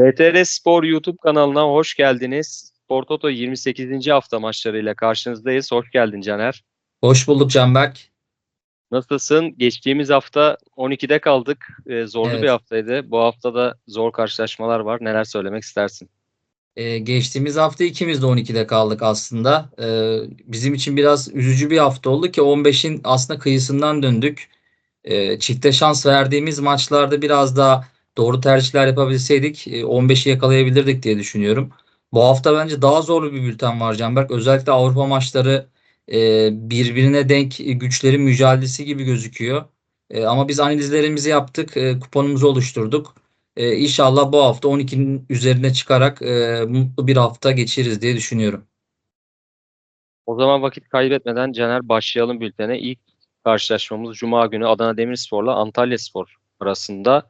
BTR Spor YouTube kanalına hoş geldiniz. Spor Toto 28. hafta maçlarıyla karşınızdayız. Hoş geldin Caner. Hoş bulduk Canberk. Nasılsın? Geçtiğimiz hafta 12'de kaldık. Ee, zorlu Evet. bir haftaydı. Bu hafta da zor karşılaşmalar var. Neler söylemek istersin? Ee, geçtiğimiz hafta ikimiz de 12'de kaldık aslında. Ee, bizim için biraz üzücü bir hafta oldu ki 15'in aslında kıyısından döndük. Ee, çifte şans verdiğimiz maçlarda biraz daha doğru tercihler yapabilseydik e, 15'i yakalayabilirdik diye düşünüyorum. Bu hafta bence daha zorlu bir bülten var Canberk. Özellikle Avrupa maçları e, birbirine denk güçlerin mücadelesi gibi gözüküyor. E, ama biz analizlerimizi yaptık, e, kuponumuzu oluşturduk. E, inşallah bu hafta 12'nin üzerine çıkarak e, mutlu bir hafta geçiririz diye düşünüyorum. O zaman vakit kaybetmeden Caner başlayalım bültene. İlk karşılaşmamız Cuma günü Adana Demirspor'la Antalyaspor arasında.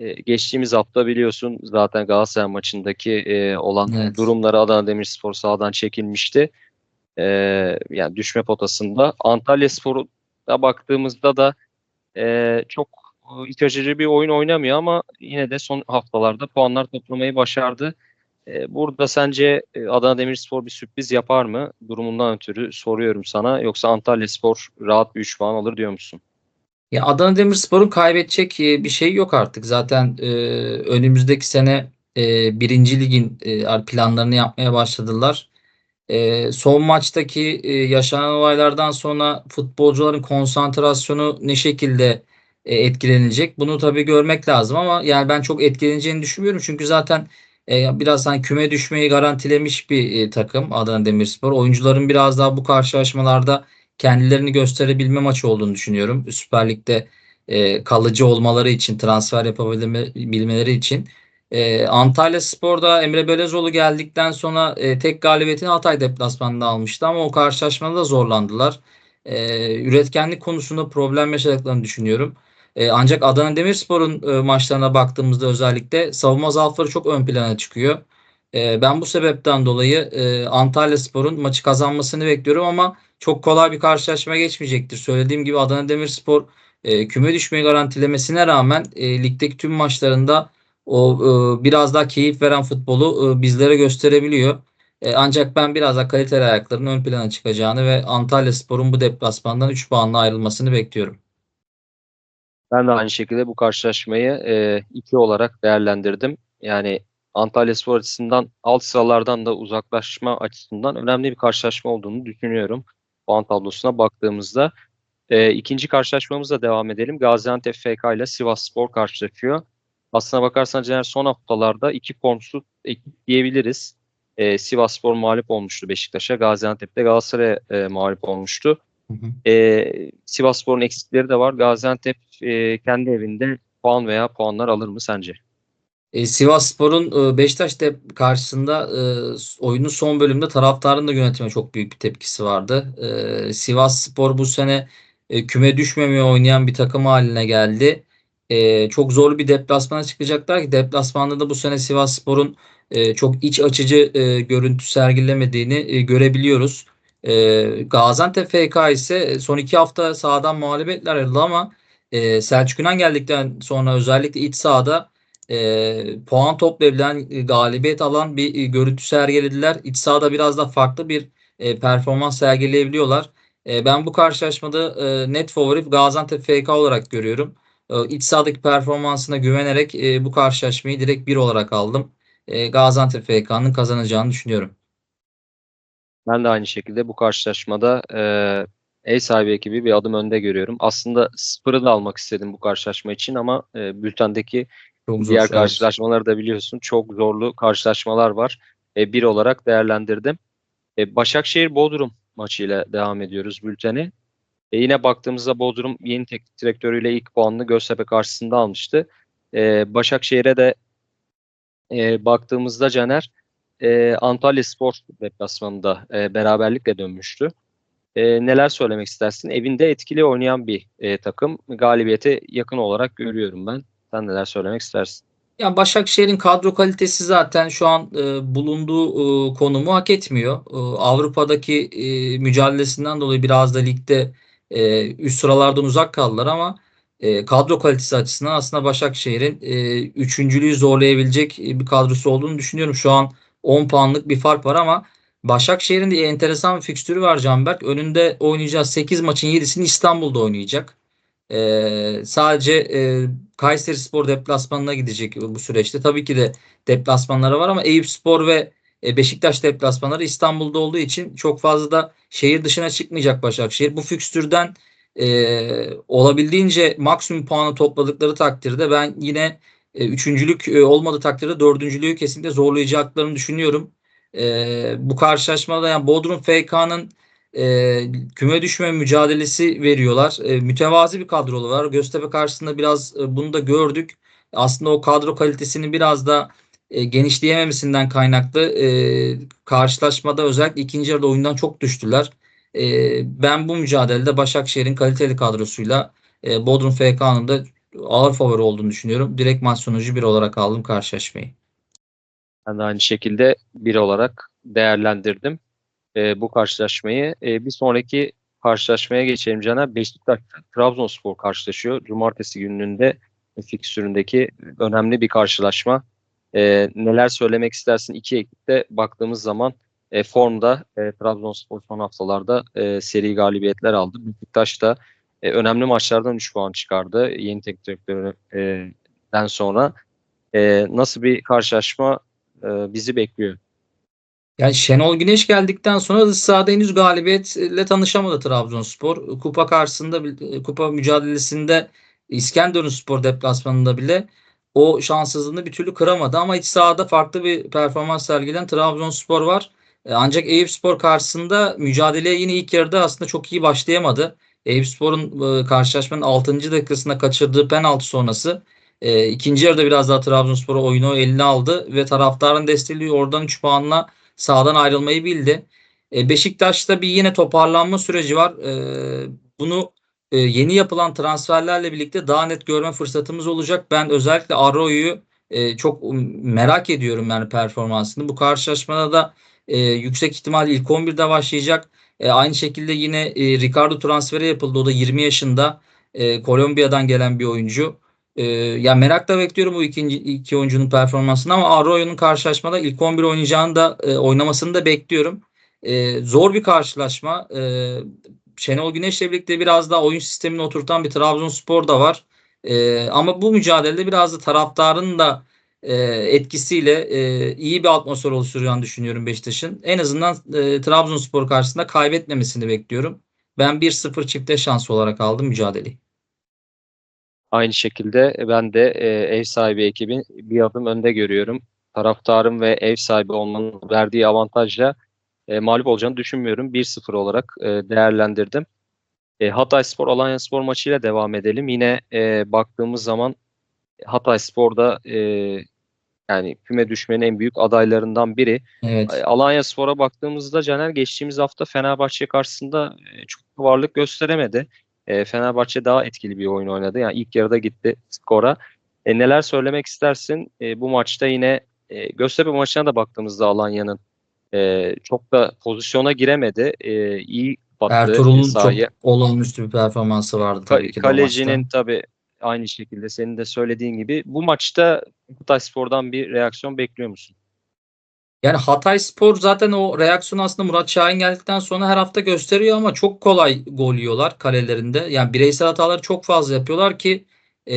Ee, geçtiğimiz hafta biliyorsun zaten Galatasaray maçındaki e, olan Evet. durumları Adana Demirspor sahadan çekilmişti. Ee, yani düşme potasında. Antalyaspor'a baktığımızda da e, çok e, açıcı bir oyun oynamıyor ama yine de son haftalarda puanlar toplamayı başardı. E, burada sence e, Adana Demirspor bir sürpriz yapar mı? Durumundan ötürü soruyorum sana. Yoksa Antalyaspor rahat bir 3 puan alır diyor musun? Ya Adana Demirspor'un kaybedecek e, bir şey yok artık. Zaten e, önümüzdeki sene e, birinci ligin e, planlarını yapmaya başladılar. E, son maçtaki e, yaşanan olaylardan sonra futbolcuların konsantrasyonu ne şekilde e, etkilenecek? Bunu tabii görmek lazım ama yani ben çok etkileneceğini düşünmüyorum. Çünkü zaten e, biraz hani küme düşmeyi garantilemiş bir e, takım Adana Demirspor. Oyuncuların biraz daha bu karşılaşmalarda kendilerini gösterebilme maçı olduğunu düşünüyorum. Süper Lig'de e, kalıcı olmaları için, transfer yapabilmeleri için. E, Antalya Spor'da Emre Belözoğlu geldikten sonra e, tek galibiyetini Hatay deplasmanında almıştı ama o karşılaşmada da zorlandılar. E, üretkenlik konusunda problem yaşadıklarını düşünüyorum. E, ancak Adana Demirspor'un e, maçlarına baktığımızda özellikle savunma zaafları çok ön plana çıkıyor. E, ben bu sebepten dolayı e, Antalya Spor'un maçı kazanmasını bekliyorum ama çok kolay bir karşılaşma geçmeyecektir. Söylediğim gibi Adana Demirspor e, küme düşmeyi garantilemesine rağmen e, ligdeki tüm maçlarında o e, biraz daha keyif veren futbolu e, bizlere gösterebiliyor. E, ancak ben biraz daha kaliteli ayakların ön plana çıkacağını ve Antalya Spor'un bu deplasmandan 3 puanla ayrılmasını bekliyorum. Ben de aynı şekilde bu karşılaşmayı 2 olarak değerlendirdim. Yani Antalyaspor açısından alt sıralardan da uzaklaşma açısından önemli bir karşılaşma olduğunu düşünüyorum. Puan tablosuna baktığımızda. E, ikinci karşılaşmamızla devam edelim. Gaziantep FK ile Sivasspor karşılaşıyor. Aslına bakarsan Caner son haftalarda iki formsuz ekip diyebiliriz. E, Sivasspor mağlup olmuştu Beşiktaş'a. Gaziantep'te Galatasaray'a e, mağlup olmuştu. Hı hı. E, Sivasspor'un eksikleri de var. Gaziantep e, kendi evinde puan veya puanlar alır mı sence? E, Sivasspor'un e, Beşiktaş dep karşısında e, oyunun son bölümde taraftarın da yönetime çok büyük bir tepkisi vardı. E, Sivasspor bu sene e, küme düşmemeye oynayan bir takım haline geldi. E, çok zorlu bir deplasmana çıkacaklar ki deplasmanda da bu sene Sivasspor'un e, çok iç açıcı e, görüntü sergilemediğini e, görebiliyoruz. E, Gaziantep FK ise son iki hafta sahadan mağlubiyetler ayrıldı ama e, Selçuk İnan geldikten sonra özellikle iç sahada e, puan toplayabilen, e, galibiyet alan bir e, görüntü sergilediler. İç sahada biraz da farklı bir e, performans sergileyebiliyorlar. E, ben bu karşılaşmada e, net favori Gaziantep FK olarak görüyorum. E, iç sahadaki performansına güvenerek e, bu karşılaşmayı direkt bir olarak aldım. E, Gaziantep FK'nın kazanacağını düşünüyorum. Ben de aynı şekilde bu karşılaşmada e, ev sahibi ekibi bir adım önde görüyorum. Aslında sıfırı da almak istedim bu karşılaşma için ama e, bültendeki Çok zor. diğer evet. karşılaşmaları da biliyorsun. Çok zorlu karşılaşmalar var. E, bir olarak değerlendirdim. E, Başakşehir Bodrum maçıyla devam ediyoruz bülteni. E, yine baktığımızda Bodrum yeni teknik direktörüyle ilk puanını Göztepe karşısında almıştı. E, Başakşehir'e de e, baktığımızda Caner e, Antalya Spor deplasmanında e, beraberlikle dönmüştü. E, neler söylemek istersin? Evinde etkili oynayan bir e, takım. Galibiyete yakın olarak görüyorum ben. Sen neler söylemek istersin? Ya Başakşehir'in kadro kalitesi zaten şu an e, bulunduğu e, konumu hak etmiyor. E, Avrupa'daki e, mücadelesinden dolayı biraz da ligde e, üst sıralardan uzak kaldılar ama e, kadro kalitesi açısından aslında Başakşehir'in e, üçüncülüğü zorlayabilecek bir kadrosu olduğunu düşünüyorum. Şu an 10 puanlık bir fark var ama Başakşehir'in de enteresan bir fikstürü var Canberk. Önünde oynayacağı 8 maçın 7'sini İstanbul'da oynayacak. Ee, sadece e, Kayserispor deplasmanına gidecek bu süreçte. Tabii ki de deplasmanları var ama Eyüpspor ve e, Beşiktaş deplasmanları İstanbul'da olduğu için çok fazla da şehir dışına çıkmayacak Başakşehir. Bu fikstürden e, olabildiğince maksimum puanı topladıkları takdirde ben yine e, üçüncülük e, olmadığı takdirde dördüncülüğü kesinlikle zorlayacaklarını düşünüyorum. E, bu karşılaşmada yani Bodrum FK'nın e, küme düşme mücadelesi veriyorlar. E, mütevazi bir kadrolu var. Göztepe karşısında biraz e, bunu da gördük. Aslında o kadro kalitesini biraz da e, genişleyememesinden kaynaklı e, karşılaşmada özellikle ikinci yarıda oyundan çok düştüler. E, ben bu mücadelede Başakşehir'in kaliteli kadrosuyla e, Bodrum FK'nın da ağır favori olduğunu düşünüyorum. Direkt maç sonucu bir olarak aldım karşılaşmayı. Ben de aynı şekilde bir olarak değerlendirdim e, bu karşılaşmayı. E, bir sonraki karşılaşmaya geçelim Caner. Beşiktaş Trabzonspor karşılaşıyor. Cumartesi gününde fikstüründeki önemli bir karşılaşma. E, neler söylemek istersin? İki ekipte baktığımız zaman e, formda e, Trabzonspor son haftalarda e, seri galibiyetler aldı. Beşiktaş da e, önemli maçlardan 3 puan çıkardı. Yeni teknik direktörden sonra. E, nasıl bir karşılaşma e, bizi bekliyor? Yani Şenol Güneş geldikten sonra dış sahada henüz galibiyetle tanışamadı Trabzonspor. Kupa karşısında kupa mücadelesinde İskenderunspor deplasmanında bile o şanssızlığını bir türlü kıramadı ama iç sahada farklı bir performans sergilen Trabzonspor var. E, ancak Eyüpspor karşısında mücadeleye yine ilk yarıda aslında çok iyi başlayamadı. Eyüpspor'un e, karşılaşmanın 6. dakikasında kaçırdığı penaltı sonrası e, ikinci yarıda biraz daha Trabzonspor oyunu eline aldı ve taraftarın desteğiyle oradan 3 puanla sağdan ayrılmayı bildi. E, Beşiktaş'ta bir yine toparlanma süreci var. E, bunu e, yeni yapılan transferlerle birlikte daha net görme fırsatımız olacak. Ben özellikle Arroyo'yu çok merak ediyorum yani performansını. Bu karşılaşmada da yüksek ihtimal ilk 11'de başlayacak. Aynı şekilde yine Ricardo transferi yapıldı. O da 20 yaşında. Kolombiya'dan gelen bir oyuncu. E, ya merakla bekliyorum bu ikinci iki oyuncunun performansını ama Arroyo'nun karşılaşmada ilk 11 oynayacağını da e, oynamasını da bekliyorum. E, zor bir karşılaşma. E, Şenol Güneş'le birlikte biraz daha oyun sistemini oturtan bir Trabzonspor da var. E, ama bu mücadelede biraz da taraftarın da e, etkisiyle e, iyi bir atmosfer oluşturacağını düşünüyorum Beşiktaş'ın. En azından e, Trabzonspor karşısında kaybetmemesini bekliyorum. Ben 1-0 çifte şans olarak aldım mücadeleyi. Aynı şekilde ben de e, ev sahibi ekibin bir adım önde görüyorum. Taraftarım ve ev sahibi olmanın verdiği avantajla e, mağlup olacağını düşünmüyorum. 1-0 olarak e, değerlendirdim. E, Hatay Spor Alanya Spor maçıyla devam edelim. Yine e, baktığımız zaman Hatay Spor'da e, yani küme düşmenin en büyük adaylarından biri. Evet. Alanya Spor'a baktığımızda Caner geçtiğimiz hafta Fenerbahçe karşısında e, çok varlık gösteremedi. E, Fenerbahçe daha etkili bir oyun oynadı. Yani ilk yarıda gitti skora. E, neler söylemek istersin? E, bu maçta yine e, Göztepe maçına da baktığımızda Alanya'nın e, çok da pozisyona giremedi. E, iyi battı Ertuğrul'un sahaya. çok olağanüstü bir performansı vardı tabii ki de o Kalecinin tabii aynı şekilde senin de söylediğin gibi bu maçta Hatay Spor'dan bir reaksiyon bekliyor musun? Yani Hatay Spor zaten o reaksiyonu aslında Murat Şahin geldikten sonra her hafta gösteriyor ama çok kolay gol yiyorlar kalelerinde. Yani bireysel hataları çok fazla yapıyorlar ki e,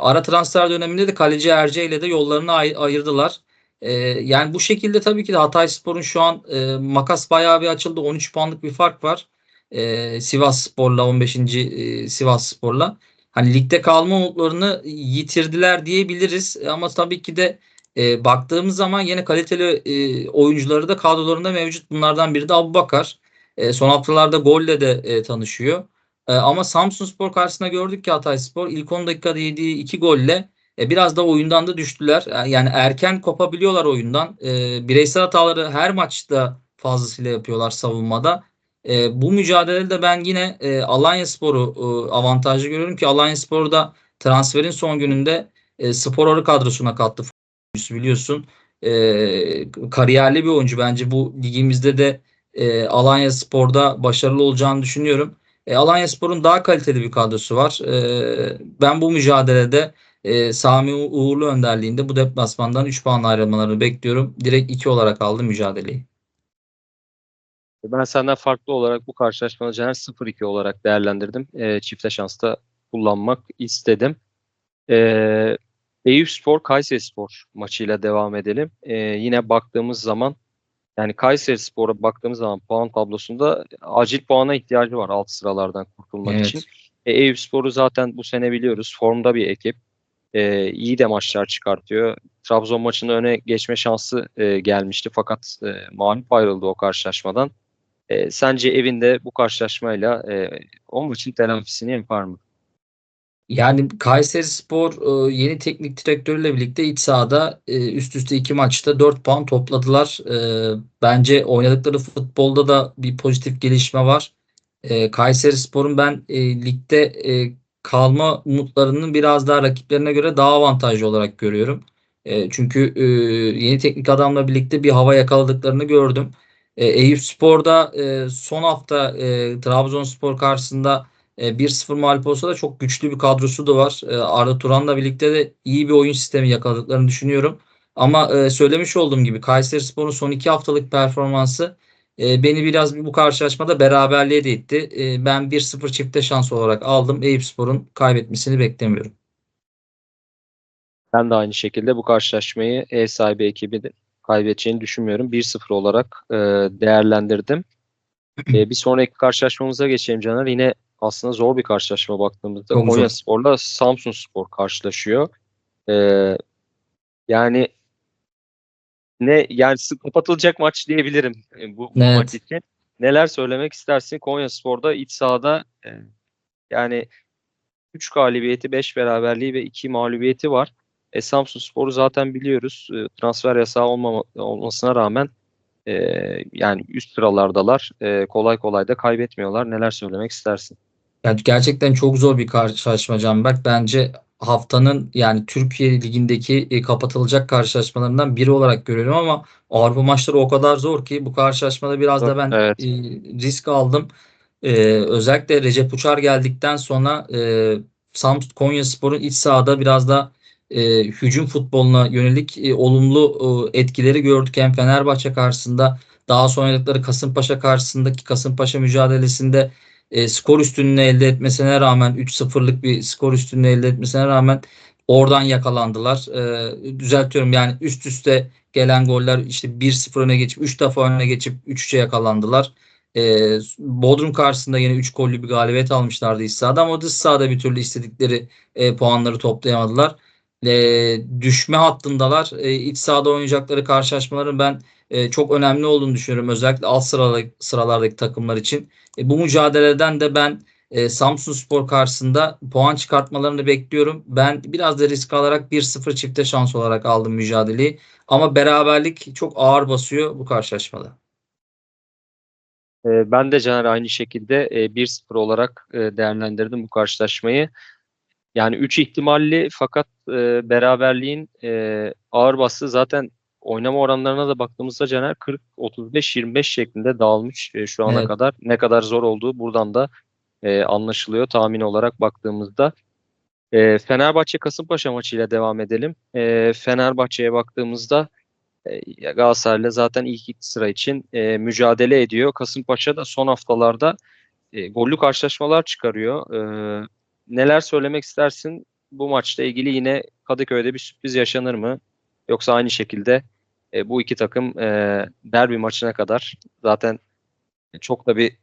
ara transfer döneminde de kaleci Erce ile de yollarını ay- ayırdılar. E, yani bu şekilde tabii ki de Hatay Spor'un şu an e, makas bayağı bir açıldı. 13 puanlık bir fark var. E, Sivas Spor'la 15. e, Sivas Spor'la. Hani ligde kalma umutlarını yitirdiler diyebiliriz. Ama tabii ki de e, baktığımız zaman yine kaliteli e, oyuncuları da kadrolarında mevcut. Bunlardan biri de Abubakar. E, son haftalarda golle de e, tanışıyor. E, ama Samsunspor karşısında gördük ki Hatayspor ilk 10 dakikada yediği 2 golle e, biraz da oyundan da düştüler. E, Yani erken kopabiliyorlar oyundan. E, bireysel hataları her maçta fazlasıyla yapıyorlar savunmada. E, bu mücadelede ben yine e, Alanyaspor'u e, avantajlı görüyorum ki Alanyaspor da transferin son gününde e, Sporarı kadrosuna kattı biliyorsun. E, kariyerli bir oyuncu bence bu ligimizde de e, Alanya Spor'da başarılı olacağını düşünüyorum. E, Alanyaspor'un daha kaliteli bir kadrosu var. E, ben bu mücadelede e, Sami Uğurlu önderliğinde bu deplasmandan 3 puan ayrılmalarını bekliyorum. Direkt 2 olarak aldım mücadeleyi. Ben senden farklı olarak bu karşılaşmanı Caner 0-2 olarak değerlendirdim. E, çifte şansta kullanmak istedim. E, Eyüpspor Kayserispor maçıyla devam edelim. E, yine baktığımız zaman yani Kayserispor'a baktığımız zaman puan tablosunda acil puana ihtiyacı var alt sıralardan kurtulmak Evet. için. E, Eyüpspor'u zaten bu sene biliyoruz. Formda bir ekip. E, iyi de maçlar çıkartıyor. Trabzon maçında öne geçme şansı e, gelmişti fakat e, mağlup ayrıldı o karşılaşmadan. E, sence evinde bu karşılaşmayla e, o maçın telafisini yapar mı? Yani Kayserispor e, yeni teknik direktörüyle birlikte iç sahada e, üst üste iki maçta 4 puan topladılar. E, Bence oynadıkları futbolda da bir pozitif gelişme var. E, Kayserispor'un ben ligde kalma umutlarının biraz daha rakiplerine göre daha avantajlı olarak görüyorum. Çünkü yeni teknik adamla birlikte bir hava yakaladıklarını gördüm. E, Eyüpspor'da e, son hafta Trabzonspor karşısında e, 1-0 mağlup olsa da çok güçlü bir kadrosu da var. E, Arda Turan'la birlikte de iyi bir oyun sistemi yakaladıklarını düşünüyorum. Ama e, söylemiş olduğum gibi Kayserispor'un son iki haftalık performansı e, beni biraz bu karşılaşmada beraberliğe de itti. E, ben 1-0 çifte şans olarak aldım. Eyüpspor'un kaybetmesini beklemiyorum. Ben de aynı şekilde bu karşılaşmayı ev sahibi ekibi de kaybedeceğini düşünmüyorum. 1-0 olarak e, değerlendirdim. E, bir sonraki karşılaşmamıza geçelim Caner. Yine aslında zor bir karşılaşma baktığımızda. Çok zor. Konyaspor'la Samsunspor karşılaşıyor. E, yani ne yani kapatılacak maç diyebilirim e, bu, bu Evet. maç için. Neler söylemek istersin? Konyaspor'da iç sahada e, yani 3 galibiyeti, 5 beraberliği ve 2 mağlubiyeti var. E, Samsunspor'u zaten biliyoruz. E, transfer yasağı olmama, olmasına rağmen e, yani üst sıralardalar. E, kolay kolay da kaybetmiyorlar. Neler söylemek istersin? Yani gerçekten çok zor bir karşılaşma Canberk. Bence haftanın yani Türkiye Ligi'ndeki e, kapatılacak karşılaşmalarından biri olarak görüyorum ama Avrupa maçları o kadar zor ki bu karşılaşmada biraz da ben Evet. e, risk aldım. E, özellikle Recep Uçar geldikten sonra e, Samsun Konyaspor'un iç sahada biraz da e, hücum futboluna yönelik e, olumlu e, etkileri gördük. Hem Fenerbahçe karşısında daha sonra oynadıkları Kasımpaşa karşısındaki Kasımpaşa mücadelesinde e, skor üstünlüğünü elde etmesine rağmen 3-0'lık bir skor üstünlüğü elde etmesine rağmen oradan yakalandılar. E, düzeltiyorum yani üst üste gelen goller işte 1-0 öne geçip 3 defa öne geçip 3-3'e yakalandılar. E, Bodrum karşısında yine 3 gollü bir galibiyet almışlardı iç sahada ama dış sahada bir türlü istedikleri e, puanları toplayamadılar. E, düşme hattındalar. E, iç sahada oynayacakları karşılaşmaların ben e, çok önemli olduğunu düşünüyorum. Özellikle alt sıralardaki, sıralardaki takımlar için. E, bu mücadeleden de ben e, Samsunspor karşısında puan çıkartmalarını bekliyorum. Ben biraz da risk alarak 1-0 çifte şans olarak aldım mücadeleyi. Ama beraberlik çok ağır basıyor bu karşılaşmada. E, ben de Caner aynı şekilde e, 1-0 olarak e, değerlendirdim bu karşılaşmayı. Yani 3 ihtimalli fakat e, beraberliğin e, ağır bastığı zaten oynama oranlarına da baktığımızda Caner 40-35-25 şeklinde dağılmış e, şu ana Evet. kadar. Ne kadar zor olduğu buradan da e, anlaşılıyor tahmin olarak baktığımızda. E, Fenerbahçe Kasımpaşa maçıyla devam edelim. E, Fenerbahçe'ye baktığımızda e, Galatasaray'la zaten ilk iki sıra için e, mücadele ediyor. Kasımpaşa da son haftalarda e, gollü karşılaşmalar çıkarıyor. E, neler söylemek istersin? Bu maçla ilgili yine Kadıköy'de bir sürpriz yaşanır mı? Yoksa aynı şekilde e, bu iki takım e, derbi maçına kadar zaten çok da bir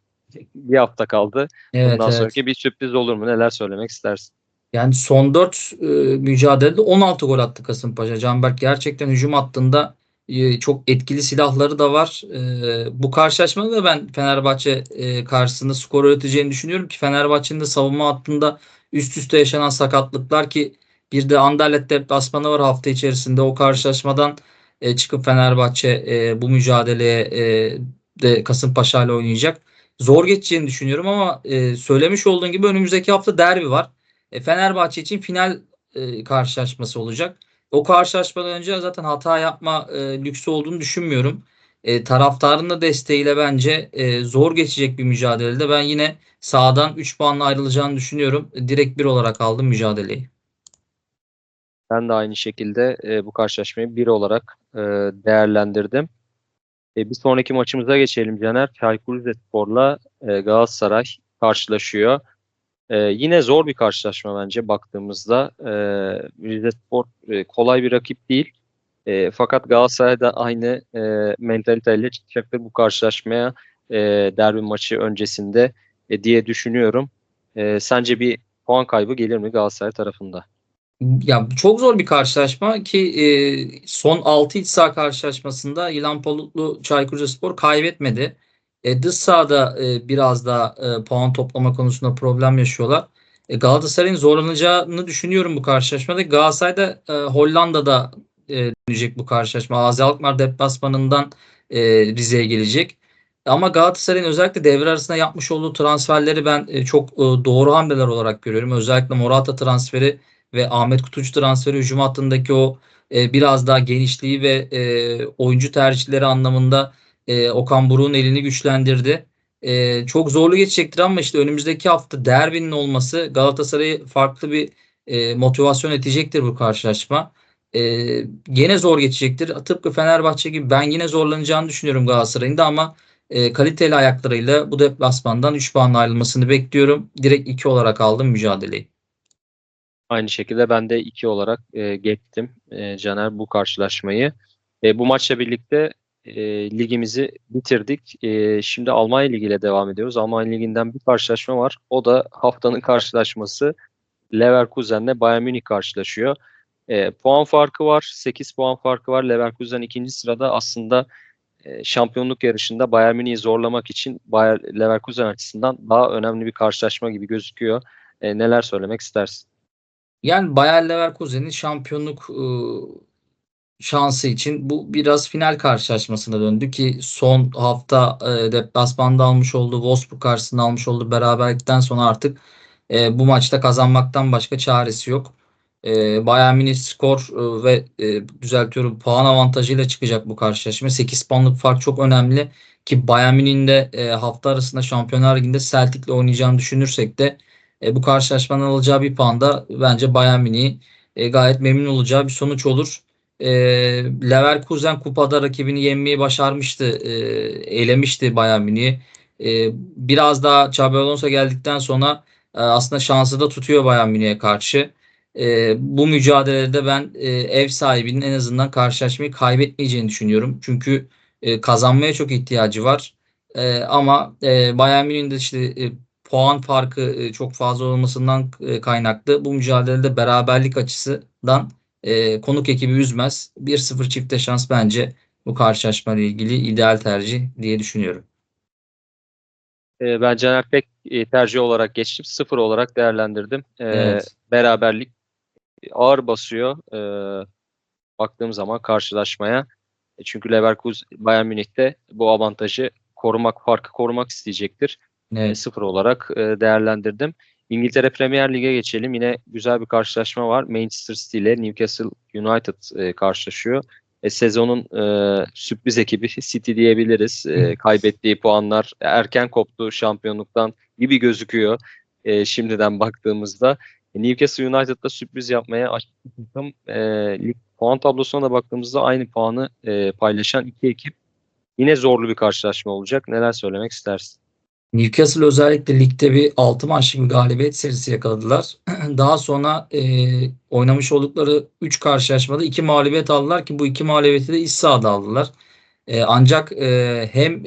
bir hafta kaldı. Evet, Bundan evet. sonraki bir sürpriz olur mu? Neler söylemek istersin? Yani son 4 e, mücadelede 16 gol attı Kasımpaşa. Canberk gerçekten hücum hattında e, çok etkili silahları da var. E, bu karşılaşmada da ben Fenerbahçe e, karşısında skor üreteceğini düşünüyorum ki Fenerbahçe'nin de savunma hattında üst üste yaşanan sakatlıklar ki bir de Anderlecht deplasmanı var hafta içerisinde. O karşılaşmadan e, çıkıp Fenerbahçe e, bu mücadeleye e, de Kasımpaşa ile oynayacak. Zor geçeceğini düşünüyorum ama e, söylemiş olduğun gibi önümüzdeki hafta derbi var. E, Fenerbahçe için final e, karşılaşması olacak. O karşılaşmadan önce zaten hata yapma e, lüksü olduğunu düşünmüyorum. e, taraftarın da desteğiyle bence e, zor geçecek bir mücadelede ben yine sahadan 3 puanla ayrılacağını düşünüyorum. Direkt 1 olarak aldım mücadeleyi. Ben de aynı şekilde e, bu karşılaşmayı bir olarak e, değerlendirdim. E, bir sonraki maçımıza geçelim Caner. Çaykur Rizespor'la e, Galatasaray karşılaşıyor. E, yine zor bir karşılaşma bence baktığımızda. E, Rizespor e, kolay bir rakip değil. E, fakat Galatasaray da aynı e, mentaliteyle çıkacaktır bu karşılaşmaya e, derbi maçı öncesinde e, diye düşünüyorum. E, sence bir puan kaybı gelir mi Galatasaray tarafında? Ya çok zor bir karşılaşma ki e, son 6 iç saha karşılaşmasında İlhan Palutlu Çaykur Rizespor kaybetmedi. E, dış sahada e, biraz da e, puan toplama konusunda problem yaşıyorlar. E, Galatasaray'ın zorlanacağını düşünüyorum bu karşılaşmada. Galatasaray'da e, Hollanda'da e, dönecek bu karşılaşma. Azi Alkmaar deplasmanından e, Rize'ye gelecek. Ama Galatasaray'ın özellikle devre arasında yapmış olduğu transferleri ben e, çok e, doğru hamleler olarak görüyorum. Özellikle Morata transferi ve Ahmet Kutucu transferi hücum hattındaki o e, biraz daha genişliği ve e, oyuncu tercihleri anlamında e, Okan Buruk'un elini güçlendirdi. E, çok zorlu geçecektir ama işte önümüzdeki hafta derbinin olması Galatasaray'ı farklı bir e, motivasyon edecektir bu karşılaşma. E, gene zor geçecektir. Tıpkı Fenerbahçe gibi ben yine zorlanacağını düşünüyorum Galatasaray'ın da ama e, kaliteli ayaklarıyla bu deplasmandan 3 puanla ayrılmasını bekliyorum. Direkt 2 olarak aldım mücadeleyi. Aynı şekilde ben de 2 olarak e, geçtim e, Caner bu karşılaşmayı. E, bu maçla birlikte e, ligimizi bitirdik. E, şimdi Almanya Ligi ile devam ediyoruz. Almanya Ligi'nden bir karşılaşma var. O da haftanın karşılaşması Leverkusen'le Bayern Münih karşılaşıyor. E, puan farkı var. 8 puan farkı var. Leverkusen ikinci sırada aslında e, şampiyonluk yarışında Bayern Münih'i zorlamak için Bayer Leverkusen açısından daha önemli bir karşılaşma gibi gözüküyor. E, neler söylemek istersin? Yani Bayer Leverkusen'in şampiyonluk e, şansı için bu biraz final karşılaşmasına döndü ki son hafta e, deplasmanda almış olduğu Wolfsburg karşısında almış olduğu beraberlikten sonra artık e, bu maçta kazanmaktan başka çaresi yok. E, Bayern Münih skor e, ve e, düzeltiyorum puan avantajıyla çıkacak bu karşılaşma. 8 puanlık fark çok önemli ki Bayern Münih'in de e, hafta arasında Şampiyonlar Ligi'nde Celtic'le oynayacağını düşünürsek de e, bu karşılaşmanın alacağı bir puan bence Bayern Münih'i e, gayet memnun olacağı bir sonuç olur. E, Leverkusen kupada rakibini yenmeyi başarmıştı. E, elemişti Bayern Münih'i. E, biraz daha Xabi Alonso geldikten sonra e, aslında şansı da tutuyor Bayern Münih'e karşı. E, bu mücadelede ben e, ev sahibinin en azından karşılaşmayı kaybetmeyeceğini düşünüyorum. Çünkü e, kazanmaya çok ihtiyacı var. E, ama e, Bayern Münih'in de işte e, puan farkı e, çok fazla olmasından e, kaynaklı bu mücadelede beraberlik açısından e, konuk ekibi üzmez. 1-0 çifte şans bence bu karşılaşma ile ilgili ideal tercih diye düşünüyorum. E, ben Caner Pek e, tercih olarak geçtim. Sıfır olarak değerlendirdim. E, Evet. Beraberlik ağır basıyor e, baktığım zaman karşılaşmaya. E, çünkü Leverkusen Bayern Münih'te bu avantajı korumak, farkı korumak isteyecektir. E, sıfır olarak e, değerlendirdim. İngiltere Premier Lig'e geçelim. Yine güzel bir karşılaşma var. Manchester City ile Newcastle United e, karşılaşıyor. E, sezonun e, sürpriz ekibi City diyebiliriz. E, kaybettiği puanlar erken koptu şampiyonluktan gibi gözüküyor e, şimdiden baktığımızda. E, Newcastle United'da sürpriz yapmaya takım. E, lig puan tablosuna da baktığımızda aynı puanı e, paylaşan iki ekip. Yine zorlu bir karşılaşma olacak. Neler söylemek istersin? Newcastle özellikle ligde bir 6 maçlık bir galibiyet serisi yakaladılar. Daha sonra e, oynamış oldukları 3 karşılaşmada 2 mağlubiyet aldılar ki bu 2 mağlubiyeti de iç sahada aldılar. E, ancak e, hem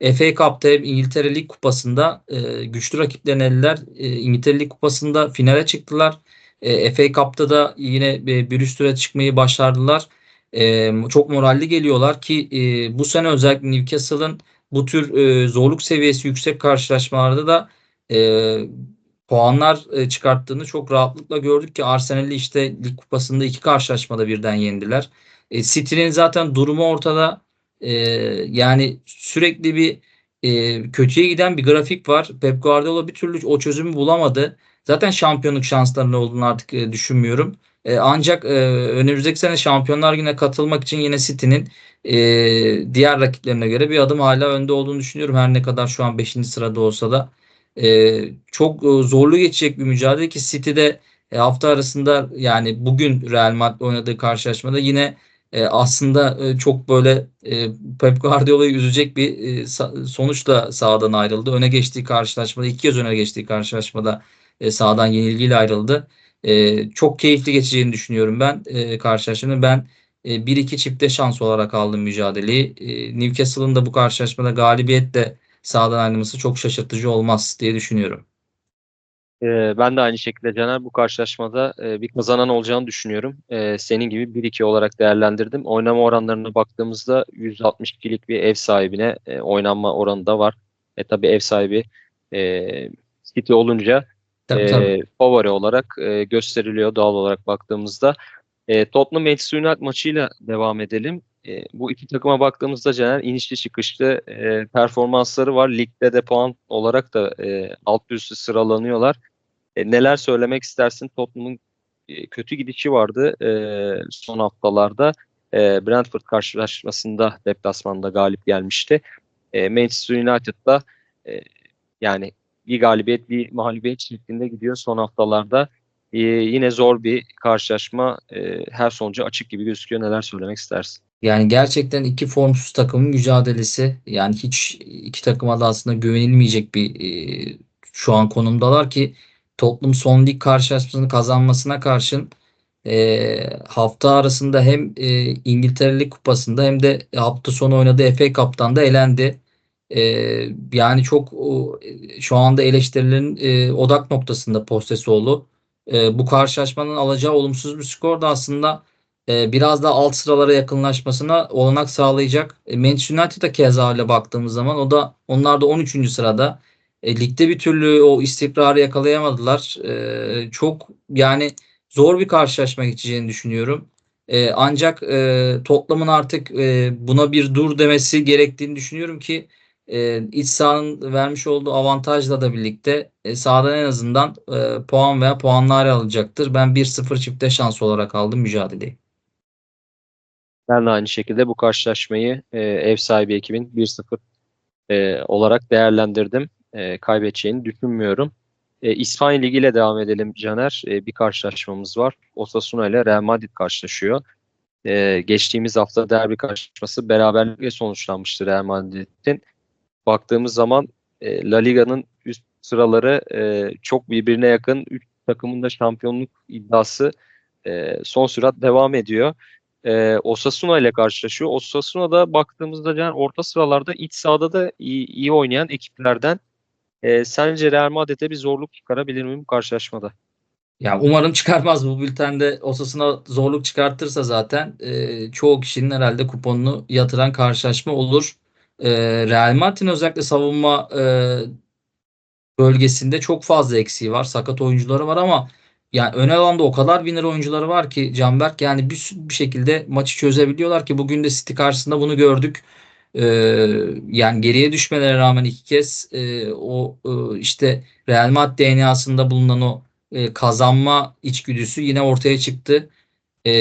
e, FA Cup'ta hem İngiltere Lig Kupası'nda e, güçlü rakiplerini elediler. E, İngiltere Lig Kupası'nda finale çıktılar. E, FA Cup'ta da yine e, bir üst tura çıkmayı başardılar. E, çok moralli geliyorlar ki e, bu sene özellikle Newcastle'ın bu tür e, zorluk seviyesi yüksek karşılaşmalarda da e, puanlar e, çıkarttığını çok rahatlıkla gördük ki Arsenal'i işte Lig Kupası'nda iki karşılaşmada birden yendiler. E, City'nin zaten durumu ortada. E, yani sürekli bir e, kötüye giden bir grafik var. Pep Guardiola bir türlü o çözümü bulamadı. Zaten şampiyonluk şanslarının olduğunu artık e, düşünmüyorum. E, ancak e, önümüzdeki sene Şampiyonlar Ligi'ne katılmak için yine City'nin e, diğer rakiplerine göre bir adım hala önde olduğunu düşünüyorum. Her ne kadar şu an 5. sırada olsa da e, çok zorlu geçecek bir mücadele ki City'de e, hafta arasında yani bugün Real Madrid oynadığı karşılaşmada yine e, aslında e, çok böyle e, Pep Guardiola'yı üzecek bir e, sa- sonuçla sahadan ayrıldı. Öne geçtiği karşılaşmada iki kez öne geçtiği karşılaşmada e, sahadan yenilgiyle ayrıldı. E, çok keyifli geçeceğini düşünüyorum ben e, karşılaşmanın. Ben 1-2 çifte şans olarak aldım mücadeleyi. E, Newcastle'ın da bu karşılaşmada galibiyetle sahadan ayrılması çok şaşırtıcı olmaz diye düşünüyorum. Ee, ben de aynı şekilde Caner bu karşılaşmada e, bir kazanan olacağını düşünüyorum. Senin gibi 1-2 olarak değerlendirdim. Oynama oranlarına baktığımızda 162'lik bir ev sahibine e, oynanma oranı da var. E tabii ev sahibi e, City olunca Tabii, e, tabii. favori olarak e, gösteriliyor doğal olarak baktığımızda. E, Tottenham Manchester United maçıyla devam edelim. E, bu iki takıma baktığımızda Caner inişli çıkışlı e, performansları var. Ligde de puan olarak da e, alt üstü sıralanıyorlar. E, neler söylemek istersin? Tottenham'ın e, kötü gidişi vardı e, son haftalarda. E, Brentford karşılaşmasında deplasmanda galip gelmişti. E, Manchester United'da e, yani bir galibiyet bir mağlubiyet şeklinde gidiyor son haftalarda. E, yine zor bir karşılaşma. E, her sonucu açık gibi gözüküyor. Neler söylemek istersin? Yani gerçekten iki formsuz takımın mücadelesi. Yani hiç iki takıma da aslında güvenilmeyecek bir e, şu an konumdalar ki Tottenham son lig karşılaşmasını kazanmasına karşın e, hafta arasında hem e, İngiltere Lig Kupası'nda hem de hafta sonu oynadığı FA Cup'tan da elendi. E, yani çok o, e, şu anda eleştirilerin e, odak noktasında Postecoğlu. E, bu karşılaşmanın alacağı olumsuz bir skor da aslında e, biraz daha alt sıralara yakınlaşmasına olanak sağlayacak. E, Manchester United'a keza öyle baktığımız zaman o da onlar da 13. sırada. E, ligde bir türlü o istikrarı yakalayamadılar. E, çok yani zor bir karşılaşma geçeceğini düşünüyorum. E, ancak e, Tottenham'ın artık e, buna bir dur demesi gerektiğini düşünüyorum ki e, iç sahanın vermiş olduğu avantajla da birlikte e, sahadan en azından e, puan veya puanlar alacaktır. Ben 1-0 çifte şans olarak aldım mücadeleyi. Ben de aynı şekilde bu karşılaşmayı e, ev sahibi ekibin 1-0 e, olarak değerlendirdim. E, kaybedeceğini düşünmüyorum. E, İspanya Ligi ile devam edelim Caner. E, bir karşılaşmamız var. Osasuna ile Real Madrid karşılaşıyor. E, geçtiğimiz hafta derbi karşılaşması beraberlikle sonuçlanmıştı Real Madrid'in. Baktığımız zaman e, La Liga'nın üst sıraları e, çok birbirine yakın. Üç takımın da şampiyonluk iddiası e, son sürat devam ediyor. E, Osasuna ile karşılaşıyor. Osasuna'da baktığımızda yani orta sıralarda iç sahada da iyi, iyi oynayan ekiplerden. E, sence Real Madrid'e bir zorluk çıkarabilir mi bu karşılaşmada? Ya umarım çıkarmaz bu bültende Osasuna zorluk çıkartırsa zaten e, çoğu kişinin herhalde kuponunu yatıran karşılaşma olur. E, Real Madrid'in özellikle savunma e, bölgesinde çok fazla eksiği var. Sakat oyuncuları var ama yani ön alanda o kadar winner oyuncuları var ki Canberk yani bir, bir şekilde maçı çözebiliyorlar ki bugün de City karşısında bunu gördük. Ee, yani geriye düşmelerine rağmen iki kez e, o e, işte Real Madrid DNA'sında bulunan o e, kazanma içgüdüsü yine ortaya çıktı. E,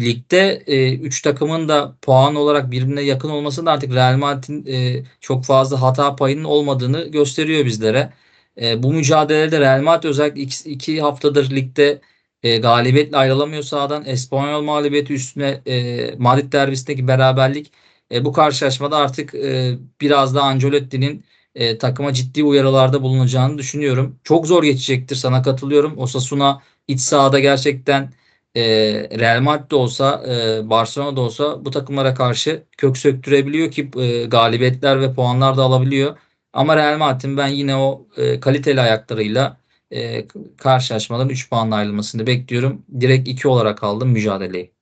ligde 3 takımın da puan olarak birbirine yakın olması artık Real Madrid'in e, çok fazla hata payının olmadığını gösteriyor bizlere. E, bu mücadelede Real Madrid özellikle 2 haftadır ligde e, galibiyetle ayrılamıyor sahadan. Espanyol mağlubiyeti üstüne e, Madrid derbisindeki beraberlik e, bu karşılaşmada artık e, biraz da Ancelotti'nin e, takıma ciddi uyarılarda bulunacağını düşünüyorum. Çok zor geçecektir sana katılıyorum. Osasuna iç sahada gerçekten e, Real Madrid de olsa e, Barcelona da olsa bu takımlara karşı kök söktürebiliyor ki e, galibiyetler ve puanlar da alabiliyor. Ama Real Madrid'in ben yine o e, kaliteli ayaklarıyla e, karşılaşmadan 3 puanla ayrılmasını bekliyorum. Direkt 2 olarak aldım mücadeleyi.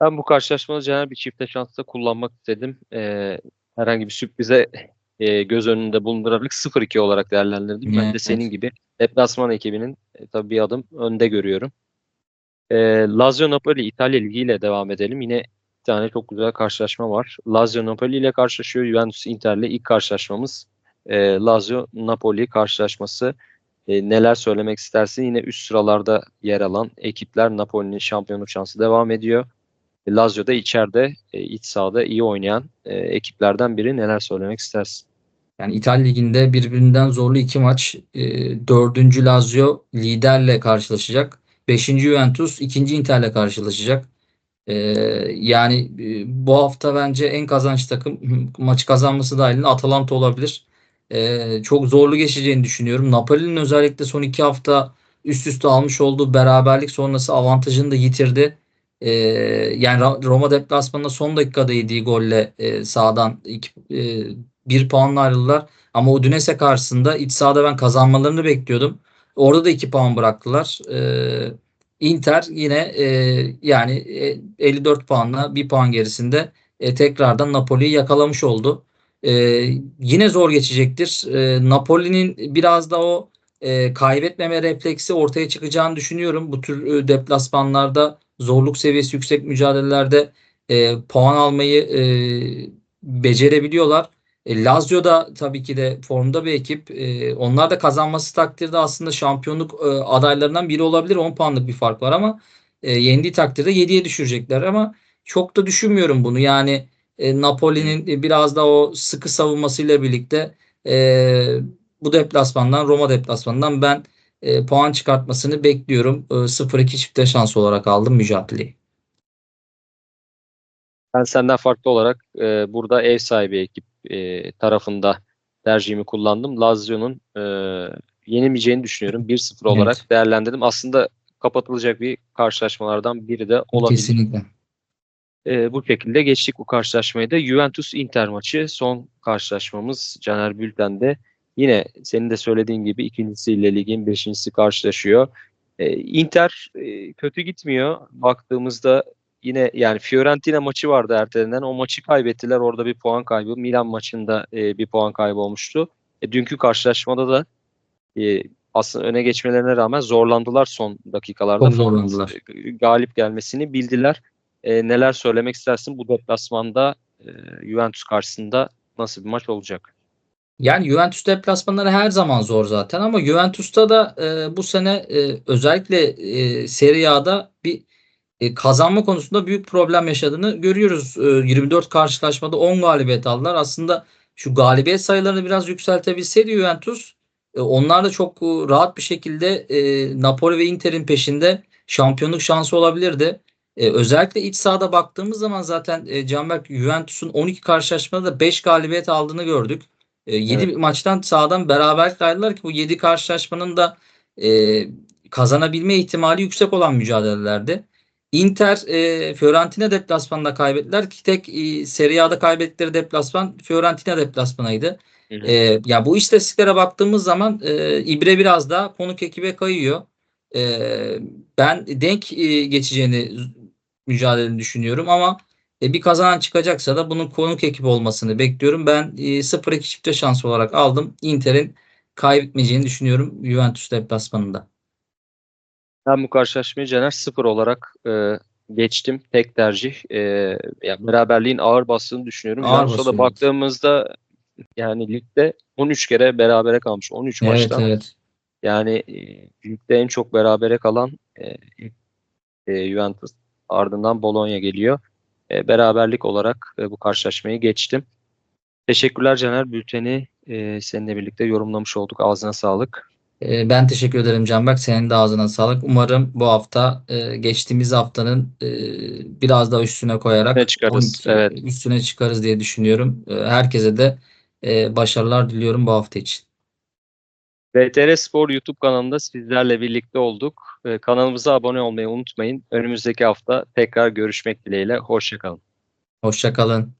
Ben bu karşılaşmada Caner bir çifte şansta kullanmak istedim. E, herhangi bir sürprize e, göz önünde bulundurarak 0-2 olarak değerlendirdim. Ben de Evet. senin gibi deplasman ekibinin e, tabii bir adım önde görüyorum. E, Lazio Napoli İtalya Ligi ile devam edelim. Yine bir tane çok güzel karşılaşma var. Lazio Napoli ile karşılaşıyor. Juventus Inter'le ilk karşılaşmamız. E, Lazio Napoli karşılaşması. E, neler söylemek istersin? Yine üst sıralarda yer alan ekipler Napoli'nin şampiyonluk şansı devam ediyor. Lazio da içeride, e, iç sahada iyi oynayan e, ekiplerden biri. Neler söylemek istersin? Yani İtalya Ligi'nde birbirinden zorlu iki maç. E, dördüncü Lazio liderle karşılaşacak. Beşinci Juventus ikinci Inter'le karşılaşacak. E, yani e, bu hafta bence en kazançlı takım maçı kazanması dahilinde Atalanta olabilir. E, çok zorlu geçeceğini düşünüyorum. Napoli'nin özellikle son iki hafta üst üste almış olduğu beraberlik sonrası avantajını da yitirdi. E, yani Roma deplasmanında son dakikada yediği golle e, sağdan iki, e, bir puanla ayrıldılar. Ama Udinese karşısında iç sahada ben kazanmalarını bekliyordum. Orada da 2 puan bıraktılar. Ee, Inter yine e, yani e, 54 puanla bir puan gerisinde e, tekrardan Napoli'yi yakalamış oldu. E, yine zor geçecektir. E, Napoli'nin biraz da o e, kaybetmeme refleksi ortaya çıkacağını düşünüyorum. Bu tür e, deplasmanlarda zorluk seviyesi yüksek mücadelelerde e, puan almayı e, becerebiliyorlar. E, Lazio da tabii ki de formda bir ekip. E, onlar da kazanması takdirde aslında şampiyonluk e, adaylarından biri olabilir. 10 puanlık bir fark var ama e, yendiği takdirde 7'ye düşürecekler ama çok da düşünmüyorum bunu. Yani Napoli'nin biraz da o sıkı savunmasıyla birlikte bu deplasmandan Roma deplasmanından ben puan çıkartmasını bekliyorum. E, 0-2 çifte şans olarak aldım mücadeleyi. Ben senden farklı olarak e, burada ev sahibi ekip e, tarafında tercihimi kullandım. Lazio'nun e, yenilmeyeceğini düşünüyorum. 1-0 olarak Evet. değerlendirdim. Aslında kapatılacak bir karşılaşmalardan biri de olabilir. Kesinlikle. E, bu şekilde geçtik bu karşılaşmayı da. Juventus-Inter maçı son karşılaşmamız Caner Bülten'de. Yine senin de söylediğin gibi ikincisiyle ligin beşincisi karşılaşıyor. E, Inter e, kötü gitmiyor. Baktığımızda yine yani Fiorentina maçı vardı ertelenen. O maçı kaybettiler. Orada bir puan kaybı. Milan maçında e, bir puan kaybı olmuştu. E, dünkü karşılaşmada da e, aslında öne geçmelerine rağmen zorlandılar son dakikalarda. Fakat, zorlandılar. e, Galip gelmesini bildiler. E, neler söylemek istersin bu deplasmanda e, Juventus karşısında nasıl bir maç olacak? Yani Juventus deplasmanları her zaman zor zaten ama Juventus'ta da e, bu sene e, özellikle e, Serie A'da bir e, kazanma konusunda büyük problem yaşadığını görüyoruz. E, 24 karşılaşmada 10 galibiyet aldılar. Aslında şu galibiyet sayılarını biraz yükseltebilseydi Juventus e, onlar da çok e, rahat bir şekilde e, Napoli ve Inter'in peşinde şampiyonluk şansı olabilirdi. E, özellikle iç sahada baktığımız zaman zaten e, Canberk Juventus'un 12 karşılaşmada da 5 galibiyet aldığını gördük. 7 Evet. maçtan sahadan beraberlik ayrıldılar ki bu 7 karşılaşmanın da e, kazanabilme ihtimali yüksek olan mücadelelerdi. Inter e, Fiorentina deplasmanında kaybettiler ki tek e, Serie A'da kaybettikleri deplasman Fiorentina deplasmanıydı. Hı hı. E, ya bu istatistiklere baktığımız zaman e, İbre biraz daha konuk ekibe kayıyor. E, ben denk e, geçeceğini mücadelenin düşünüyorum ama e, bir kazanan çıkacaksa da bunun konuk ekip olmasını bekliyorum. Ben e, 0-2 çifte şans olarak aldım. Inter'in kaybetmeyeceğini düşünüyorum Juventus deplasmanında. Ben bu karşılaşmayı Caner 0 olarak e, geçtim. Tek tercih. E, ya beraberliğin ağır bastığını düşünüyorum. Ağır evet. baktığımızda yani ligde 13 kere berabere kalmış. 13 Evet maçtan. evet. Yani e, ligde en çok berabere kalan e, e, Juventus. Ardından Bologna geliyor. E, beraberlik olarak e, bu karşılaşmayı geçtim. Teşekkürler Caner. Bülteni e, seninle birlikte yorumlamış olduk. Ağzına sağlık. E, ben teşekkür ederim Canberk. Senin de ağzına sağlık. Umarım bu hafta e, geçtiğimiz haftanın e, biraz daha üstüne koyarak Ne çıkarız? 12 Evet. üstüne çıkarız diye düşünüyorum. E, herkese de e, başarılar diliyorum bu hafta için. VTR Spor YouTube kanalında sizlerle birlikte olduk. Ee, Kanalımıza abone olmayı unutmayın. Önümüzdeki hafta tekrar görüşmek dileğiyle. Hoşçakalın. Hoşça kalın.